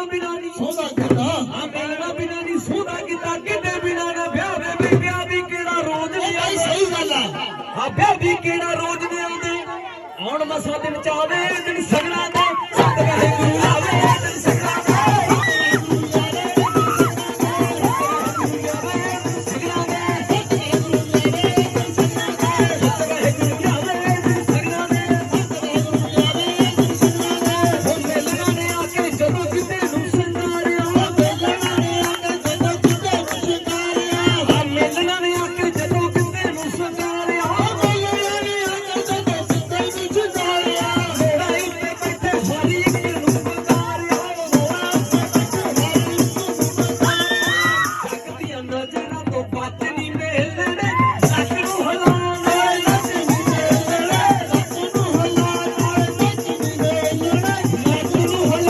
ਮਿਲਣਾ ਬਿਨਾ ਨਹੀਂ ਸੋਦਾ ਕੀਤਾ ਆ ਮਿਲਣਾ ਬਿਨਾ ਨਹੀਂ ਸੋਦਾ ਕੀਤਾ ਕਿਤੇ ਬਿਨਾ ਨਾ ਵਿਆਹ ਵੇ ਵੀ ਵਿਆਹ ਵੀ ਕਿਹੜਾ ਰੋਜ਼ ਨਹੀਂ ਭਾਈ ਆਉਂਦਾ? ਸਹੀ ਗੱਲ ਆ। ਵਿਆਹ ਵੀ ਕਿਹੜਾ ਰੋਜ਼ ਨਹੀਂ ਆਉਂਦੇ? ਆਉਣ ਮਸਾ ਦਿਨ ਚਾਵੇ ਦਿਨ ਸਗਣਾ